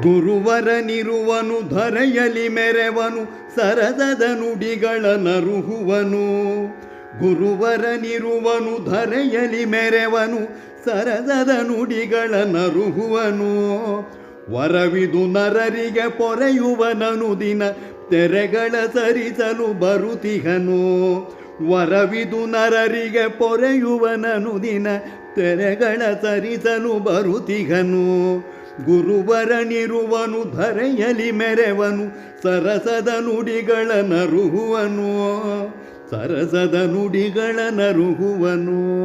ಗುರುವರನಿರುವನು ಧರೆಯಲಿ ಮೆರೆವನು ಸರದದ ನುಡಿಗಳ ನರುಹುವನು. ಗುರುವರನಿರುವನು ಧರೆಯಲಿ ಮೆರೆವನು ಸರದದ ನುಡಿಗಳ ನರುಹುವನು. ವರವಿದು ನರರಿಗೆ ಪೊರೆಯುವನನು ದಿನ ತೆರೆಗಳ ಸರಿಸಲು ಬರುತಿಹನು ವರವಿದು ನರರಿಗೆ ಪೊರೆಯುವನನು ದಿನ ತೆರೆಗಳ ಸರಿಸಲು ಬರುತಿಗನು ಗುರುವರನಿರುವನು ಧರೆಯಲಿ ಮೆರೆವನು, ಸರಸದ ನುಡಿಗಳ ನರುಹುವನು, ಸರಸದ ನುಡಿಗಳ ನರುಹುವನು.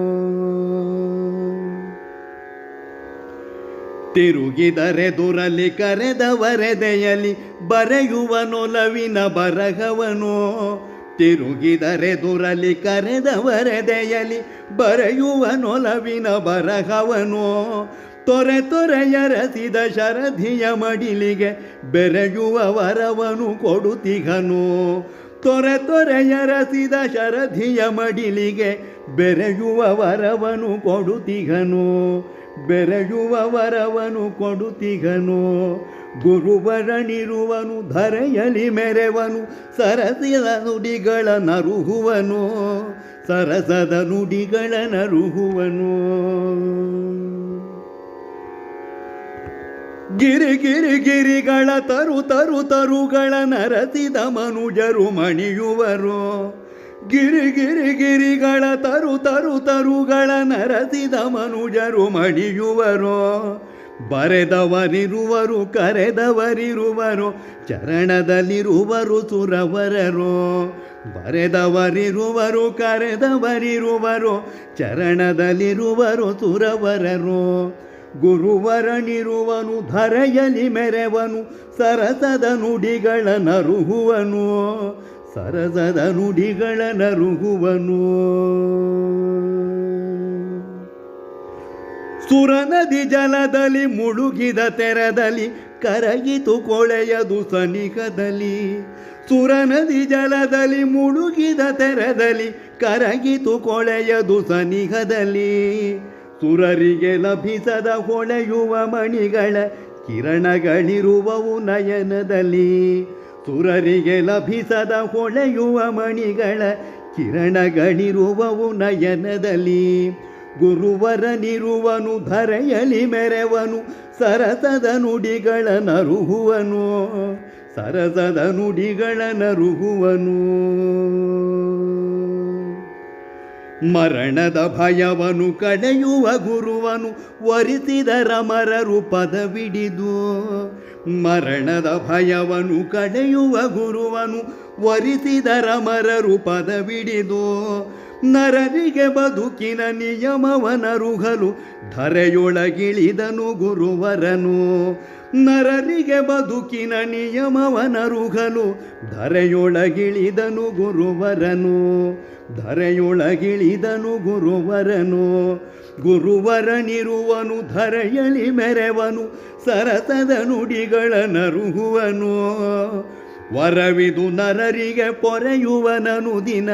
ತಿರುಗಿದರೆ ದುರಲಿ ಕರೆದವರೆದೆಯಲಿ ಬರೆಯುವನೊಲವಿನ ಬರಹವನು. ತಿರುಗಿದರೆ ದುರಲಿ ಕರೆದವರೆದೆಯಲಿ ಬರೆಯುವನೊಲವಿನ ಬರಹವನು. ತೊರೆ ತೊರೆಯರಸಿದ ಶರಧಿಯ ಮಡಿಲಿಗೆ ಬೆರೆಯುವ ವರವನು ಕೊಡುತಿಗನು ತೊರೆ ತೊರೆಯರಸಿದ ಶರಧಿಯ ಮಡಿಲಿಗೆ ಬೆರೆಯುವ ವರವನು ಕೊಡುತಿಗನು ಬೆರೆಯುವ ವರವನು ಕೊಡುತಿಗನು ಗುರುವರನಿರುವನು ಧರೆಯಲಿ ಮೆರೆವನು. ಸರಸಿದ ನುಡಿಗಳ ನರುಹುವನು. ಸರಸದ ನುಡಿಗಳ ನರುಹುವನು. ಗಿರಿ ಗಿರಿ ಗಿರಿಗಳ ತರು ತರು ತರುಗಳ ನರಸಿದ ಮನುಜರು ಮಣಿಯುವರು. ಗಿರಿ ಗಿರಿ ಗಿರಿಗಳ ತರು ತರು ತರುಗಳ ನರಸಿದ ಮನುಜರು ಮಣಿಯುವರು. ಬರೆದವರಿರುವರು, ಕರೆದವರಿರುವರು, ಚರಣದಲ್ಲಿರುವರು ಸುರವರರು. ಬರೆದವರಿರುವರು, ಕರೆದವರಿರುವರು, ಚರಣದಲ್ಲಿರುವರು ಸುರವರರು. ಗುರುವರನಿರುವನು ಧರೆಯಲಿ ಮೆರೆವನು, ಸರಸದ ನುಡಿಗಳ ನರುಹುವನು, ಸರಸದ ನುಡಿಗಳ ನರುಹುವನು. ಸುರನದಿ ಜಲದಲ್ಲಿ ಮುಳುಗಿದ ತೆರದಲ್ಲಿ ಕರಗಿತು ಕೊಳೆಯದು ಸನಿಹದಲ್ಲಿ ಸುರನದಿ ಜಲದಲ್ಲಿ ಮುಳುಗಿದ ತೆರದಲ್ಲಿ ಕರಗಿತು ಕೊಳೆಯದು ಸನಿಹದಲ್ಲಿ ಸುರರಿಗೆ ಲಭಿಸದ ಹೊಳೆಯುವ ಮಣಿಗಳ ಕಿರಣಗಳಿರುವವು ನಯನದಲ್ಲಿ. ಸುರರಿಗೆ ಲಭಿಸದ ಹೊಳೆಯುವ ಮಣಿಗಳ ಕಿರಣಗಳಿರುವವು ನಯನದಲ್ಲಿ. ಗುರುವರನಿರುವನು ಧರೆಯಲಿ ಮೆರೆವನು, ಸರಸದ ನುಡಿಗಳ ನರುಹುವನು, ಸರಸದ ನುಡಿಗಳ ನರುಹುವನು. ಮರಣದ ಭಯವನು ಕಡೆಯುವ ಗುರುವನು ವರಿಸಿದರ ಮರರು ಪದವಿಡಿದು ಮರಣದ ಭಯವನು ಕಡೆಯುವ ಗುರುವನು ವರಿಸಿದರ ಮರರು ಪದವಿಡಿದು ನರರಿಗೆ ಬದುಕಿನ ನಿಯಮವನರುಹಲು ಧರೆಯೊಳಗಿಳಿದನು ಗುರುವರನು. ನರರಿಗೆ ಬದುಕಿನ ನಿಯಮವನರುಹಲು ಧರೆಯೊಳಗಿಳಿದನು ಗುರುವರನು. ಧರೆಯೊಳಗಿಳಿದನು ಗುರುವರನು. ಗುರುವರನಿರುವನು ಧರೆಯಲಿ ಮೆರೆವನು ಸರಸದ ನುಡಿಗಳ ನರುಹುವನು ವರವಿದು ನರರಿಗೆ ಪೊರೆಯುವನನು ದಿನ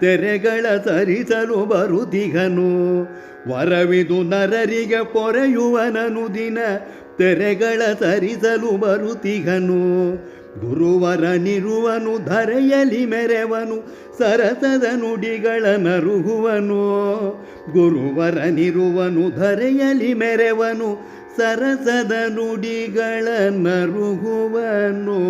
ತೆರೆಗಳ ಸರಿಸಲು ಬರುದಿಗನು ವರವಿದು ನರರಿಗೆ ಪೊರೆಯುವನನು ದಿನ ತೆರೆಗಳ ಸರಿಸಲು ಬರುತಿಗನು ಗುರುವರನಿರುವನು ಧರೆಯಲಿ ಮೆರೆವನು, ಸರಸದ ನುಡಿಗಳ ನರುಹುವನು ಗುರುವರನಿರುವನು ಧರೆಯಲಿ ಮೆರೆವನು, ಸರಸದ ನುಡಿಗಳ ನರುಹುವನು